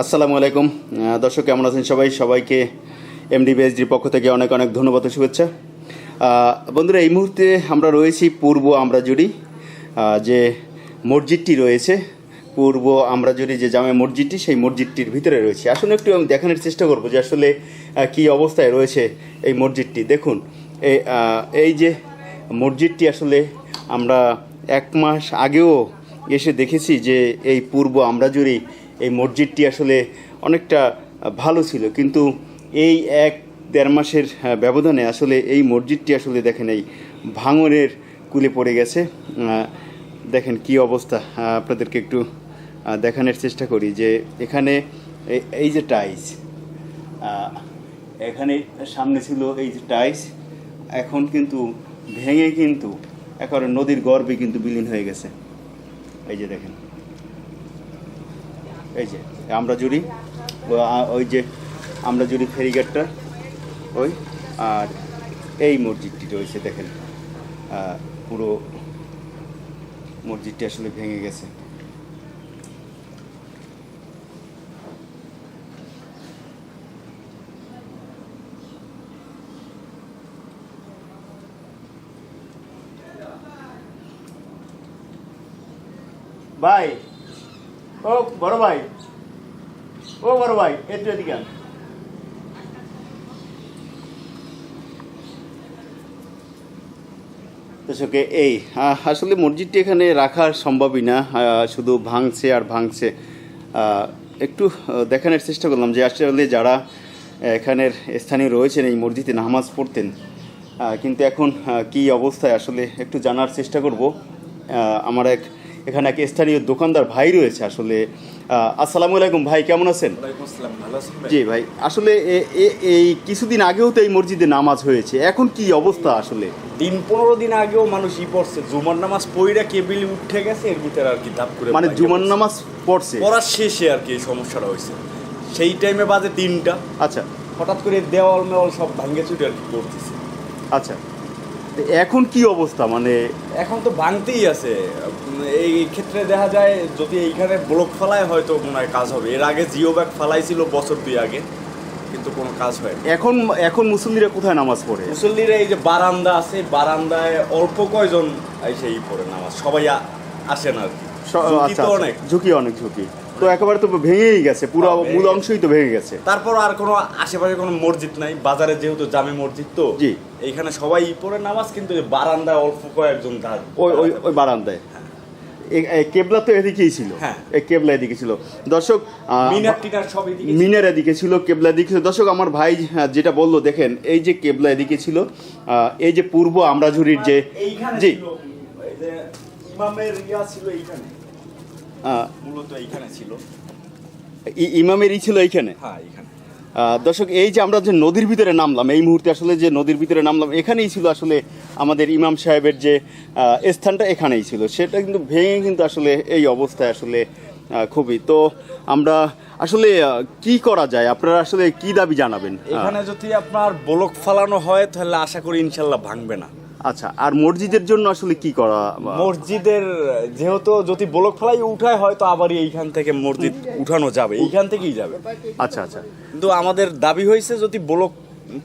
আসসালামু আলাইকুম। দর্শক কেমন আছেন সবাই? সবাইকে এমডি বিএসডির পক্ষ থেকে অনেক অনেক ধন্যবাদ শুভেচ্ছা। বন্ধুরা এই মুহূর্তে আমরা রয়েছি পূর্ব আমরাজুড়ি আহ, যে মসজিদটি রয়েছে পূর্ব আমরাজুড়ি যে জামে মসজিদটি সেই মসজিদটির ভিতরে রয়েছে। আসলে একটু আমি দেখানোর চেষ্টা করব যে আসলে কী অবস্থায় রয়েছে এই মসজিদটি। দেখুন এই যে মসজিদটি আসলে আমরা এক মাস আগেও এসে দেখেছি যে এই পূর্ব আমরাজুড়ি এই মসজিদটি আসলে অনেকটা ভালো ছিল। কিন্তু এই এক দেড় মাসের ব্যবধানে আসলে এই মসজিদটি আসলে দেখেন এই ভাঙনের কুলে পড়ে গেছে। দেখেন কি অবস্থা। আপনাদেরকে একটু দেখানোর চেষ্টা করি যে এখানে এই- যে টাইস এখানে সামনে ছিল এই যে টাইস এখন কিন্তু ভেঙে কিন্তু একেবারে নদীর গর্ভে কিন্তু বিলীন হয়ে গেছে। এই যে দেখেন। এই যে, আমরা জুড়ি ওই যে, আমরা জুড়ি ফেরিঘাটটা, ওই, আর এই মসজিদটি রয়েছে দেখেন পুরো মসজিদটি আসলে ভেঙে গেছে। ভাই ও, বড় ভাই। ও, বড় ভাই একটু এদিকে এই আসলে মসজিদটি এখানে রাখা সম্ভবই না শুধু ভাঙছে আর ভাঙছে। একটু দেখানোর চেষ্টা করলাম যে আসলে যারা এখানের স্থানীয় রয়েছেন এই মসজিদে নামাজ পড়তেন কিন্তু এখন কি অবস্থায় আসলে একটু জানার চেষ্টা করব। আমার এক এখানে এক স্থানীয় দোকানদার ভাই রয়েছে আসলে আসসালামু আলাইকুম ভাই কেমন আছেন? জি ভাই আসলে এই কিছুদিন আগেও তো এই মসজিদে নামাজ হয়েছে এখন কি অবস্থা আসলে? দিন পনেরো দিন আগেও মানুষ ই পড়ছে জুমার নামাজ পইরা কেবিল উঠে গেছে এর ভিতরে আর কি ধাপ করে মানে জুমার নামাজ পড়ছে? পড়ার শেষে আর কি এই সমস্যাটা হয়েছে। সেই টাইমে বাজে তিনটা। আচ্ছা। হঠাৎ করে দেওয়াল মেওয়াল সব ভাঙ্গে চুটে আর কি করতেছে আচ্ছা। তো এখন কি অবস্থা? মানে এখন তো ভাঙতেই আছে। এই ক্ষেত্রে দেখা যায় যদি এইখানে ব্লক ফেলায় হয়তো মনে হয় কাজ হবে। এর আগে জিও ব্যাগ ফালাইছিল বছর দুই আগে কিন্তু কোনো কাজ হয় এখন এখন মুসল্লিরা কোথায় নামাজ পড়ে? মুসল্লিরা এই যে বারান্দা আছে বারান্দায় অল্প কয়জন এসে ই পড়ে নামাজ। সবাই আসে না আর কি। আচ্ছা, আচ্ছা। অনেক। ঝুঁকি অনেক ঝুঁকি। তো একেবারে তো ভেঙেই গেছে পুরো হ্যাঁ, মূল অংশই তো ভেঙে গেছে। তারপর আর কোনো আশেপাশে কোনো মসজিদ নাই। বাজারে যেহেতু জামে মসজিদ তো জি। এইখানে সবাই পড়ে নামাজ কিন্তু বারান্দায় অল্প কয়েকজন ওই ওই ওই বারান্দায়। কেবলা তো এদিকেই ছিল। হ্যাঁ। এই কেবলা এদিকে ছিল। দর্শক মিনার এদিকে ছিল। কেবলা এদিকে ছিল। দর্শক আমার ভাই যেটা বলল দেখেন এই যে কেবলা এদিকে ছিল এই যে পূর্ব আমরাঝুরির যে জি। যে ইমামের ছিল এইখানে। মূলত এইখানে ছিল। ই- ইমামেরই ছিল এইখানে। হ্যাঁ এইখানে। দর্শক, এই যে আমরা যে নদীর ভিতরে নামলাম, এই মুহূর্তে আসলে যে নদীর ভিতরে নামলাম, এখানেই ছিল আসলে আমাদের ইমাম সাহেবের যে স্থানটা এখানেই ছিল। সেটা কিন্তু ভেঙে কিন্তু আসলে এই অবস্থায় আসলে খুবই। তো আমরা আসলে কি করা যায়? আপনারা আসলে কি দাবি জানাবেন? এখানে যদি আপনার বলক ফালানো হয়, তাহলে আশা করি ইনশাল্লাহ ভাঙবে না। আচ্ছা আর মসজিদের জন্য আসলে কি করা মসজিদের যেহেতু যদি ব্লক ফেলাই উঠায় হয়তো আবারই এইখান থেকে মসজিদ উঠানো যাবে। এইখান থেকেই যাবে। আচ্ছা আচ্ছা। কিন্তু আমাদের দাবি হয়েছে যদি ব্লক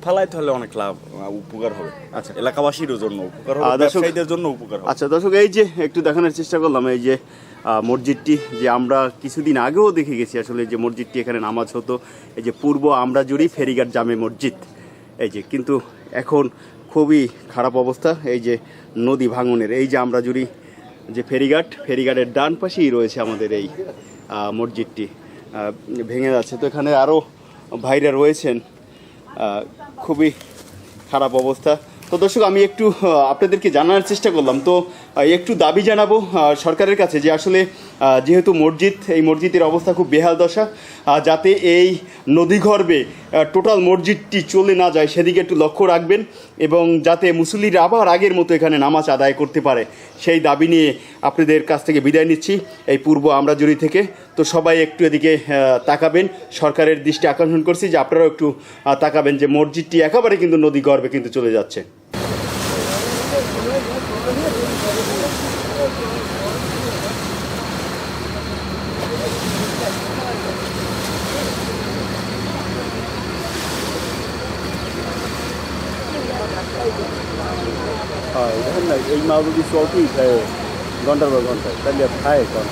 ফেলায় তাহলে অনেক লাভ উপকার হবে। আচ্ছা। এলাকাবাসীর জন্য উপকার হবে ব্যবসায়ীদের জন্য উপকার হবে। আচ্ছা দর্শক এই যে একটু দেখানোর চেষ্টা করলাম এই যে মসজিদটি যে আমরা কিছুদিন আগেও দেখে গেছি আসলে যে মসজিদটি এখানে নামাজ হতো এই যে পূর্ব আমরা জুড়ি ফেরিঘাট জামে মসজিদ এই যে কিন্তু এখন খুবই খারাপ অবস্থা, এই যে নদী ভাঙনের। এই যে আমরা জুড়ি যে ফেরিঘাট, ফেরিঘাটের ডান পাশেই রয়েছে আমাদের এই মসজিদটি। ভেঙে যাচ্ছে। তো এখানে আরও ভাইরা রয়েছেন। খুবই খারাপ অবস্থা। তো দর্শক, আমি একটু আপনাদেরকে জানার চেষ্টা করলাম। তো একটু দাবি জানাব সরকারের কাছে যে আসলে যেহেতু মসজিদ, এই মসজিদের অবস্থা খুব বেহাল দশা যাতে এই নদীগর্ভে টোটাল মসজিদটি চলে না যায়, সেদিকে একটু লক্ষ্য রাখবেন এবং যাতে মুসল্লিরা আবার আগের মতো এখানে নামাজ আদায় করতে পারে, সেই দাবি নিয়ে আপনাদের কাছ থেকে বিদায় নিচ্ছি। এই পূর্ব আমরাজুরি থেকে। তো সবাই একটু এদিকে তাকাবেন। সরকারের দৃষ্টি আকর্ষণ করছি যে আপনারাও একটু তাকাবেন যে মসজিদটি একেবারে কিন্তু নদী গর্ভে কিন্তু চলে যাচ্ছে। হয়। দেখেন না এই মা যদি চলতেই ঘণ্টার পর ঘন্টায়। তাহলে খায় কোন